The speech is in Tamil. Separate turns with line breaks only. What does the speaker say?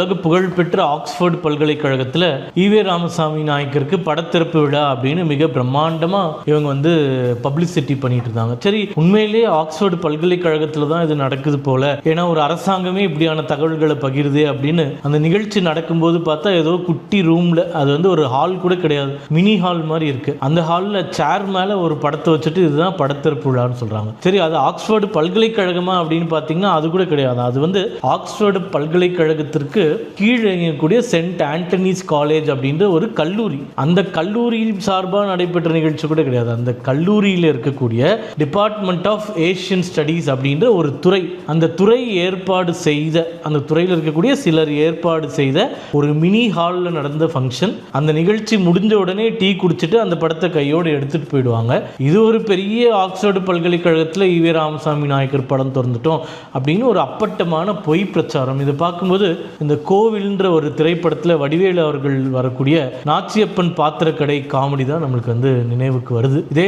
உலக புகழ்பெற்ற ஆக்ஸ்போர்ட் பல்கலைக்கழகத்தில் ஈவே ராமசாமி நாயக்கருக்கு படத்திறப்பு விழா அப்படின்னு மிக பிரம்மாண்டமாக இவங்க வந்து பப்ளிசிட்டி பண்ணிட்டு இருந்தாங்க. சரி உண்மையிலேயே ஆக்ஸ்ஃபோர்டு பல்கலைக்கழகத்தில் தான் இது நடக்குது போல. ஏன்னா ஒரு அரசாங்கமே இப்படியான தகவல்களை பகிருதே அப்படின்னு அந்த நிகழ்ச்சி நடக்கும்போது பார்த்தா ஏதோ குட்டி ரூம்ல அது வந்து ஒரு ஹால் கூட கிடையாது மினி ஹால் மாதிரி இருக்கு. அந்த ஹாலில் சேர் மேலே ஒரு படத்தை வச்சுட்டு இதுதான் படத்திறப்பு விழான்னு சொல்றாங்க. சரி அது ஆக்ஸ்போர்டு பல்கலைக்கழகமா அப்படின்னு பார்த்தீங்கன்னா அது கூட கிடையாது. அது வந்து ஆக்ஸ்போர்டு பல்கலைக்கழகத்திற்கு கீழே இயங்கக்கூடிய சென்ட் ஆண்டனிஸ் காலேஜ் அப்படின்ற ஒரு கல்லூரி. அந்த கல்லூரி சார்பாக நடைபெற்ற நிகழ்ச்சி கூட கிடையாது. அந்த கல்லூரியில் இருக்கக்கூடிய டிபார்ட்மெண்ட் ஆஃப் ஏஷியன் ஸ்டடீஸ் அப்படின்ற ஒரு துறை. அந்த துறை ஏற்பாடு செய்த அந்த துறையில் இருக்கக்கூடிய சிலர் ஏற்பாடு செய்த ஒரு மினி ஹாலில் நடந்த ஃபங்க்ஷன் அந்த நிகழ்ச்சி முடிஞ்ச உடனே டீ குடிச்சிட்டு அந்த படத்தை கையோடு எடுத்துட்டு போயிடுவாங்க. இது ஒரு பெரிய ஆக்ஸ்போர்டு பல்கலைக்கழகத்தில் ஈவே ராமசாமி நாயக்கர் படம் திறந்துட்டோம் அப்படின்னு ஒரு அப்பட்டமான பொய் பிரச்சாரம். இதை பார்க்கும்போது இந்த கோவில்ன்ற ஒரு திரைப்படத்தில் வடிவேலு அவர்கள் வரக்கூடிய நாச்சியப்பன் பாத்திரக்கடை காமெடி தான் நம்மளுக்கு வந்து நினைவுக்கு வருது. இதே